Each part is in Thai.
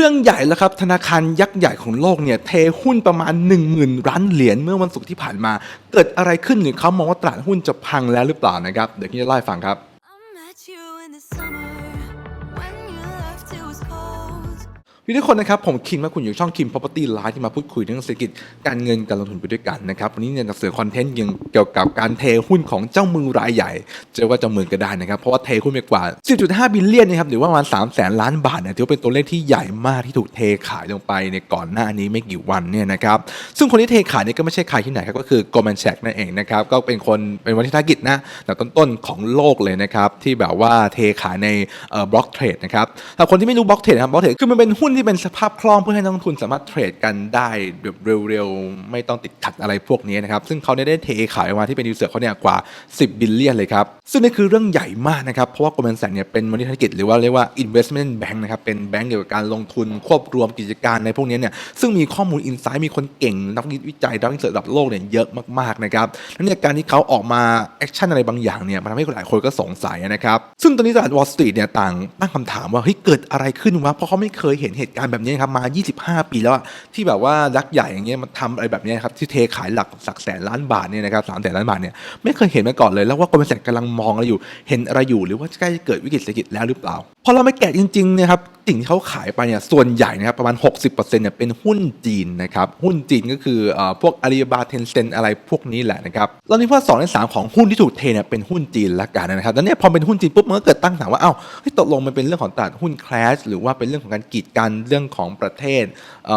รื่องใหญ่แล้วครับ ธนาคารยักษ์ใหญ่ของโลกเนี่ยเทหุ้นประมาณ 10,000ล้านเหรียญเมื่อวันศุกร์ที่ผ่านมา เกิดอะไรขึ้นหรือเขามองว่าตลาดหุ้นจะพังแล้วหรือเปล่านะครับ เดี๋ยวพี่จะเล่าให้ฟังครับ พี่ทุกคนนะครับผมคิมและคุณอยู่ช่องคิม Property Live ที่มาพูดคุยเรื่องเศรษฐกิจการเงินการลงทุนไปด้วยกันนะครับวันนี้เนี่ยจะเสนอคอนเทนต์เกี่ยวกับการเทหุ้นของเจ้ามือรายใหญ่จะว่าเจ้ามือก็ได้นะครับเพราะว่าเทหุ้นไปกว่า 10.5 บิลเลียนนะครับหรือว่าประมาณ3แสนล้านบาทเนี่ยถือว่าเป็นตัวเลขที่ใหญ่มากที่ถูกเทขายลงไปในก่อนหน้านี้ไม่กี่วันเนี่ยนะครับซึ่งคนที่เทขายเนี่ยก็ไม่ใช่ใครที่ไหนครับก็คือ Goldman Sachs นั่นเองนะครับก็เป็นคนเป็นวันที่ธุรกิจนะแต่ต้นๆของโลกเลยนะครับที่แบบว่าเทขายในบล็อกเทรดนะครับถ้าคนที่ไม่รู้บล็อกเทรดนะครับบล็อกเทรดคือมันเป็นหุ้นที่เป็นสภาพคล่องเพื่อให้นักลงทุนสามารถเทรดกันได้แบบเร็วๆ ไม่ต้องติดขัดอะไรพวกนี้นะครับ ซึ่งเขาเนี่ยได้เทขายออกมาที่เป็นยูเซอร์เขาเนี่ยกว่า 10 บิลเลียนเลยครับ ซึ่งนี่คือเรื่องใหญ่มากนะครับ เพราะว่า Goldman Sachs เนี่ยเป็นมูลนิธกิจหรือว่าเรียกว่า investment bank นะครับ เป็นแบงก์เกี่ยวกับการลงทุนควบรวมกิจการในพวกนี้เนี่ย ซึ่งมีข้อมูลอินไซต์มีคนเก่งนักวิจัยนักวิจัยระดับโลกเนี่ยเยอะมากๆนะครับนั่นเนี่ยการที่เขาออกมาแอคชั่นอะไรบางอย่างเนี่ยมันทำให้หลายคนก็สงสัยนะครับซึ่งตอนนี้ตลาด Wall Street เนี่ยต่างตั้งคำถามว่าเฮ้ยเกิดอะไรขึ้นวะเพราะเขาไม่เคยเห็นเหตุการณ์แบบนี้ครับมา 25 ปีแล้วที่แบบว่ารักใหญ่อย่างเงี้ยมันทำอะไรแบบนี้ครับที่เทขายหลักสักแสนล้านบาทเนี่ยนะครับสามแสนล้านบาทเนี่ยไม่เคยเห็นมาก่อนเลย แล้วว่า Goldman Sachs กำลังมองอะไรอยู่ เห็นอะไรอยู่หรือว่าใกล้จะเกิดวิกฤตเศรษฐกิจแล้วหรือเปล่าพอเราไม่แกะจริงๆเนะครับสิ่งที่เขาขายไปเนี่ยส่วนใหญ่นะครับประมาณ 60%เนี่ยเป็นหุ้นจีนนะครับหุ้นจีนก็คือเอ่อพวกอาลีบาเทนเซนอะไรพวกนี้แหละนะครับแล้วนี่ว่าสองในสามของหุ้นที่ถูกเทเนี่ยเป็นหุ้นจีนละกันนะครับแล้วเนี่ยพอเป็นหุ้นจีนปุ๊บมันก็เกิดตั้งถามว่าเอ้าเฮ้ยตกลงมันเป็นเรื่องของตลาดหุ้นคลชหรือว่าเป็นเรื่องของการกีดกันเรื่องของประเทศ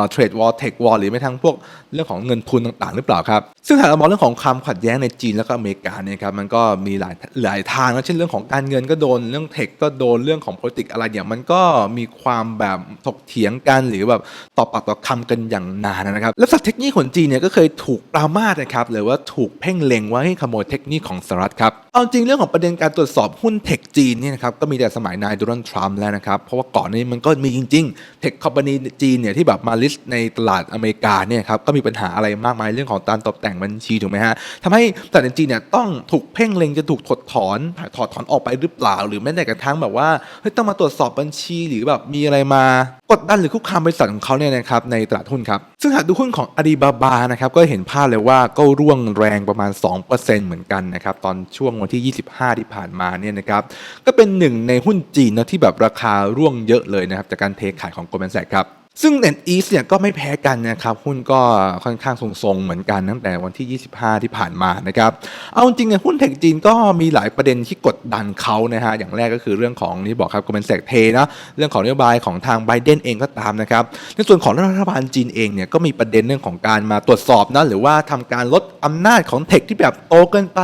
เทรดวอลเทควอลหรือไม่ทั้งพวกเรื่องของเงินทุนต่างๆ หรือเปล่าครับซึ่งถ้าเรามองเรื่องของความขัดแย้งในจีนแล้วก็อเมริกาเนี่ยครับมันก็มีหลายหลายทางนะเช่นเรื่องของการเงินก็โดนเรื่องเทคก็โดนเรื่องของ politics อะไรเนี่ยมันก็มีความแบบถกเถียงกันหรือแบบต่อปากต่อคำกันอย่างนานนะครับ แล้วสัตว์เทคนิคของจีนเนี่ยก็เคยถูกปรามาสนะครับหรือว่าถูกเพ่งเล็งว่าให้ขโมยเทคนิคของสหรัฐครับเอาจริงเรื่องของประเด็นการตรวจสอบหุ้นเทคจีนเนี่ยนะครับก็มีแต่สมัยนายโดนัลด์ทรัมป์แล้วนะครับเพราะว่าก่อนนานี้มันก็มีจริงๆเทคคอมพานีจีนเนี่ยที่แบบมาลิสต์ในตลาดอเมริกาเนี่ยครับก็มีปัญหาอะไรมากมายเรื่องของการตกแต่งบัญชีถูกไหมฮะทำให้ตลาดจีนเนี่ยต้องถูกเพ่งเล็งจะถูกถอดถอนถอดถอนออกไปหรือเปล่า หรือแม้แต่กระทั่งแบบว่าเฮ้ยต้องมาตรวจสอบบัญชีหรือแบบมีอะไรมากดดันหรือคุกคามบริษัทของเขาเนี่ยนะครับในตลาดหุ้นครับ ซึ่งหากดูหุ้นของอาลีบาบานะครับก็เห็นภาพเลยว่าก็ร่วงแรงประมาณ 2%เหมือนกันนะครับตอนช่วงวันที่ 25 ที่ผ่านมาเนี่ยนะครับก็เป็นหนึ่งในหุ้นจีนนะที่แบบราคาร่วงเยอะเลยนะครับจากการเทขายของโกลแมนแซกครับ ซึ่งเน็ตอีสเนี่ยก็ไม่แพ้กันนะครับหุ้นก็ค่อนข้างทรงๆเหมือนกันตั้งแต่วันที่ 25 ที่ผ่านมานะครับเอาจริงเนี่ยหุ้นเทคจีนก็มีหลายประเด็นที่กดดันเขานะฮะอย่างแรกก็คือเรื่องของที่บอกครับก็เป็นแสกเทนะเรื่องของนโยบายของทางไบเดนเองก็ตามนะครับในส่วนของรัฐบาลจีนเองเนี่ยก็มีประเด็นเรื่องของการมาตรวจสอบนะหรือว่าทำการลดอำนาจของเทคที่แบบโตเกินไป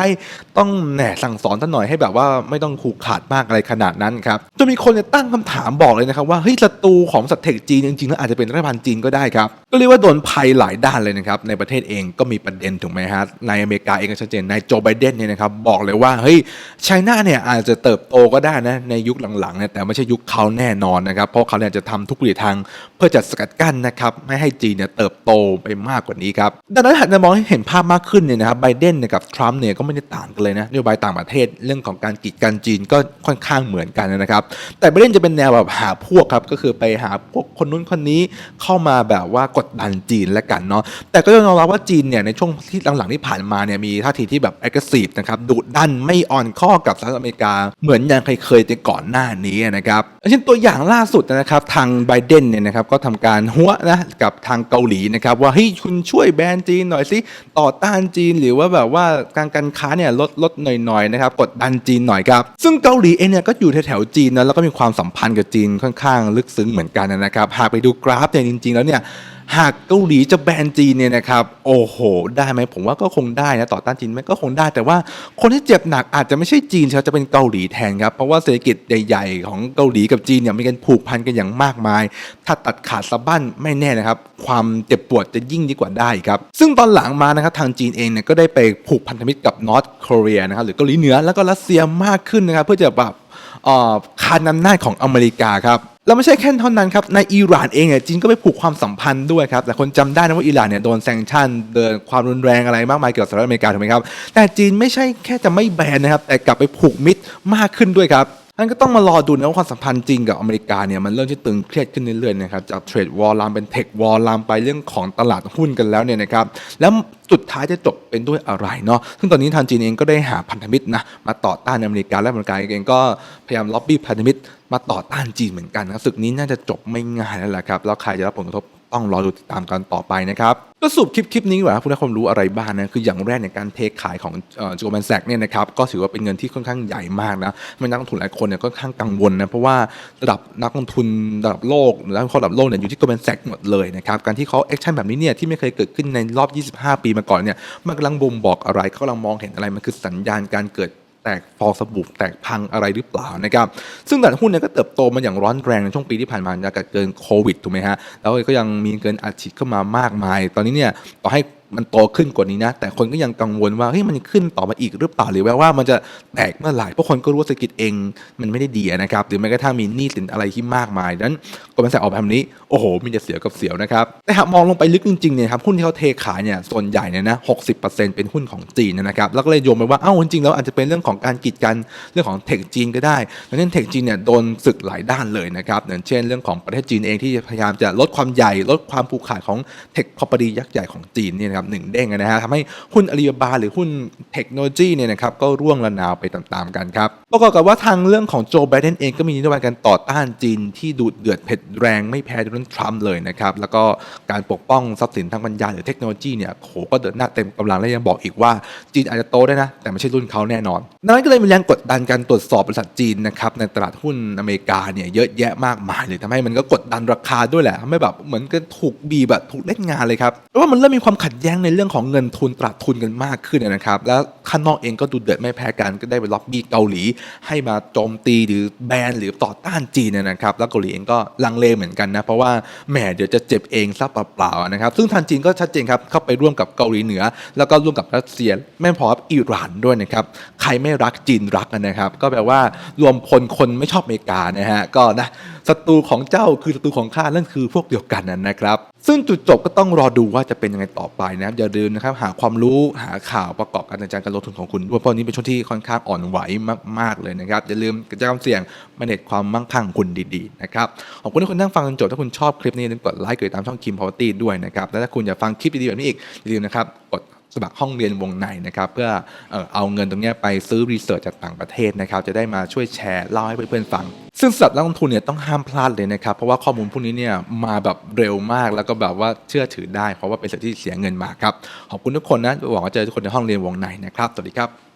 ต้องแหน่สั่งสอนท่านหน่อยให้แบบว่าไม่ต้องขู่ขาดมากอะไรขนาดนั้นครับจนมีคนเนี่ยตั้งคำถามบอกเลยนะครับว่าเฮ้ยศัตรูของสัตว์เทคจีนจริงๆแล้วอาจจะเป็นรัฐบาลจีนก็ได้ครับ ก็เรียกว่าโดนภัยหลายด้านเลยนะครับ ในประเทศเองก็มีประเด็นถูกไหมฮะในอเมริกาเองก็ชัดเจนนายโจไบเดนเนี่ยนะครับบอกเลยว่าเฮ้ยไชน่าเนี่ยอาจจะเติบโตก็ได้นะในยุคหลังๆเนี่ยแต่ไม่ใช่ยุคเขาแน่นอนนะครับ เพราะเขาเนี่ยจะทำทุกวิถีทางเพื่อจะสกัดกั้นนะครับไม่ให้จีนเนี่ยเติบโตไปมากกว่านี้ครับดังนั้นหากจะมองให้เห็นภาพมากขึ้นเนี่ยนะครับไบเดนกับทรัมป์เนี่ยก็ไม่ได้ต่างกันเลยนะนโยบายต่างประเทศเรื่องของการกีดกันจีนก็ค่อนข้างเหมือนกันนะครับ แต่ไบเดนจะเป็นแนวแบบหาพวกครับก็คือไปหาพวกคนนู้นคนนี้เข้ามาแบบว่ากดดันจีนและกันเนาะแต่ก็ต้องยอมรับว่าจีนเนี่ยในช่วงที่หลังๆที่ผ่านมาเนี่ยมีท่าทีที่แบบ aggressive นะครับดุดันไม่อ่อนข้อกับสหรัฐอเมริกา เหมือนอย่างเคยๆในก่อนหน้านี้นะครับเช่นตัวอย่างล่าสุดนะครับทางไบเดนเนี่ยนะครับก็ทำการหัวนะกับทางเกาหลีนะครับว่าเฮ้ยคุณช่วยแบนจีนหน่อยสิต่อต้านจีนหรือว่าแบบว่าการการค้าเนี่ยลดลดหน่อยๆนะครับกดดันจีนหน่อยครับซึ่งเกาหลีเองเนี่ยก็อยู่แถวๆจีนนะแล้วก็มีความสัมพันธ์กับจีนค่อนข้างลึกซึ้งเหมือนกันนะครับหากไปดูกราฟเนี่ยจริง ๆ แล้วเนี่ยหากเกาหลีจะแบนจีนเนี่ยนะครับโอ้โห ได้ไหมผมว่าก็คงได้นะต่อต้านจีนไหมก็คงได้ แต่ว่าคนที่เจ็บหนักอาจจะไม่ใช่จีนครับจะเป็นเกาหลีแทนครับเพราะว่าเศรษฐกิจใหญ่ๆ ของเกาหลีกับจีนเนี่ยมีการผูกพันกันอย่างมากมาย ถ้าตัดขาดสะบั้นไม่แน่นะครับ ความเจ็บปวดจะยิ่งดีกว่าได้ครับซึ่งตอนหลังมานะครับทางจีนเองเนี่ยก็ได้ไปผูกพันธมิตรกับนอร์ทเกาหลีนะครับหรือเกาหลีเหนือแล้วก็รัสเซียมากขึ้นนะครับเพื่อจะแบบคานอำนาจของอเมริกาครับ แล้วไม่ใช่แค่เท่านั้นครับ ในอิหร่านเองเนี่ยจีนก็ไปผูกความสัมพันธ์ด้วยครับแต่คนจำได้นะว่าอิหร่านเนี่ยโดนแซงชั่นเดินความรุนแรงอะไรมากมายเกี่ยวกับสหรัฐอเมริกาถูกไหมครับแต่จีนไม่ใช่แค่จะไม่แบนนะครับแต่กลับไปผูกมิตรมากขึ้นด้วยครับ นั่นก็ต้องมารอดูนะว่าความสัมพันธ์จริงกับอเมริกาเนี่ยมันเริ่มที่ตึงเครียดขึ้นเรื่อยๆนะครับจากเทรดวอลลามเป็นเทควอลลามไปเรื่องของตลาดหุ้นกันแล้วเนี่ยนะครับแล้วสุดท้ายจะจบเป็นด้วยอะไรเนาะซึ่งตอนนี้ทางจีนเองก็ได้หาพันธมิตรนะมาต่อต้านอเมริกาและอเมริกาเองก็พยายามล็อบบี้พันธมิตรมาต่อต้านจีนเหมือนกันนะศึกนี้น่าจะจบไม่ง่ายแล้วแหละครับแล้วใครจะรับผลกระทบ ต้องรอดูติดตามกันต่อไปนะครับก็สรุปคลิปคลิปนี้ว่าคุณได้ความรู้อะไรบ้างนะคืออย่างแรกในการเทคขายของจูแมนแซกเนี่ยนะครับก็ถือว่าเป็นเงินที่ค่อนข้างใหญ่มากนะมันนักลงทุนหลายคนเนี่ยค่อนข้างกังวลนะเพราะว่าระดับนักลงทุนระดับโลกและคนระดับโลกเนี่ยอยู่ที่ Goldman Sachs หมดเลยนะครับการที่เขาแอคชั่นแบบนี้เนี่ยที่ไม่เคยเกิดขึ้นในรอบ 25 ปีมาก่อนเนี่ยมันกำลังบ่งบอกอะไรเขากำลังมองเห็นอะไรมันคือสัญญาณการเกิด แตกฟองสบู่แตกพังอะไรหรือเปล่านะครับซึ่งตลาดหุ้นเนี่ยก็เติบโตมาอย่างร้อนแรงในช่วงปีที่ผ่านมาจากเกินโควิดถูกไหมฮะแล้วก็ยังมีเงินอัดฉีดเข้ามามากมาย ตอนนี้เนี่ยต่อให้ มันโตขึ้นกว่านี้นะ แต่คนก็ยังกังวลว่าเฮ้ยมันขึ้นต่อมาอีกหรือเปล่าหรือว่ามันจะแตกเมื่อไหร่เพราะคนก็รู้ว่าเศรษฐกิจเองมันไม่ได้ดีนะครับหรือแม้กระทั่งมีหนี้สินอะไรที่มากมายดังนั้นก็มันแสออกแบบนี้โอ้โหมีแต่เสียกับเสียวนะครับแต่หากมองลงไปลึกจริงๆเนี่ยครับหุ้นที่เขาเทขายเนี่ยส่วนใหญ่เนี่ยนะ60%เป็นหุ้นของจีนนะครับแล้วก็เลยโยงไปว่าเอ้าจริงๆแล้วอาจจะเป็นเรื่องของการกีดกันเรื่องของเทคจีนก็ได้ดังนั้นเทคจีนเนี่ยโดนศึกหลายด้านเลยนะครับอย่างเช่น เรื่องของประเทศจีนเองที่พยายามจะลดความใหญ่ลดความผูกขาดของเทคพอปดียักษ์ใหญ่ของจีนเนี่ยับหนึ่งเด้งนะฮะทำให้หุ้นอาลีบาบาหรือหุ้นเทคโนโลยีเนี่ยนะครับก็ร่วงระนาวไปตามๆกันครับประกอบกับว่าทางเรื่องของโจไบเดนเองก็มีนโยบายการต่อต้านจีนที่ดุเดือดเผ็ดแรงไม่แพ้โดนัลด์ทรัมป์เลยนะครับ แล้วก็การปกป้องทรัพย์สินทางปัญญาหรือเทคโนโลยีเนี่ยโหก็เดินหน้าเต็มกำลังและยังบอกอีกว่าจีนอาจจะโตได้นะ แต่ไม่ใช่รุ่นเขาแน่นอน นั้นก็เลยมีแรงกดดันการตรวจสอบบริษัทจีนนะครับในตลาดหุ้นอเมริกาเนี่ยเยอะแยะมากมายเลยทำให้มันก็กดดันราคาด้วยแหละทำให้แบบเหมือนกันถูกบีบแบบถูกเล่นงานเลยครับเพราะว่ามันเริ่มมีความขัดแย้งในเรื่องของเงินทุนตลาดทุนกันมากขึ้นนะครับ แล้วข้างนอกเองก็ดูเดือดไม่แพ้กันก็ได้ไปล็อบบี้เกาหลีให้มาโจมตีหรือแบนหรือต่อต้านจีนเนยนะครับ แล้วเกาหลีเองก็ลังเลเหมือนกันนะเพราะว่าแหมเดี๋ยวจะเจ็บเองซะเปล่าๆนะครับ ซึ่งทางจีนก็ชัดเจนครับเข้าไปร่วมกับเกาหลีเหนือ แล้วก็ร่วมกับรัสเซียไม่พออิหร่านด้วยนะครับใครไม่รักจีนรักนะครับ ก็แปลว่ารวมพลคนไม่ชอบอเมริกานะฮะก็นะศัตรูของเจ้าคือศัตรูของข้านั่นคือพวกเดียวกันนะครับซึ่งจุดจบก็ต้องรอดูว่าจะเป็นยังไงต่อไปนะครับอย่าลืมนะครับหาความรู้หาข่าวประกอบการตัดสินใจการลงทุนของคุณด้วยเพราะนี้เป็นช่วงที่ค่อนข้างอ่อนไหวมากๆเลยนะครับอย่าลืมกิจกรรมเสี่ยงมาเน็ตความมั่งคั่งคุณดีๆนะครับขอบคุณที่คุณนั่งฟังจนจบถ้าคุณชอบคลิปนี้อย่าลืมกดไลค์กดติดตามช่องคิมพาวเวอร์ตี้ด้วยนะครับและถ้าคุณอยากฟังคลิปดีๆแบบนี้อีกอย่าลืมนะครับกดสมัครห้องเรียนวงในนะครับเพื่อเอาเงินตรงนี้ไปซื้อรีเสิร์ชจากต่างประเทศนะครับจะได้มาช่วยแชร์เล่าให้เพื่อนๆฟัง ซึ่งสำหรับนักลงทุนเนี่ยต้องห้ามพลาดเลยนะครับ เพราะว่าข้อมูลพวกนี้เนี่ยมาแบบเร็วมากแล้วก็แบบว่าเชื่อถือได้ เพราะว่าเป็นสิ่งที่เสียเงินมาครับ ขอบคุณทุกคนนะหวังว่าเจอทุกคนในห้องเรียนวงในนะครับ สวัสดีครับ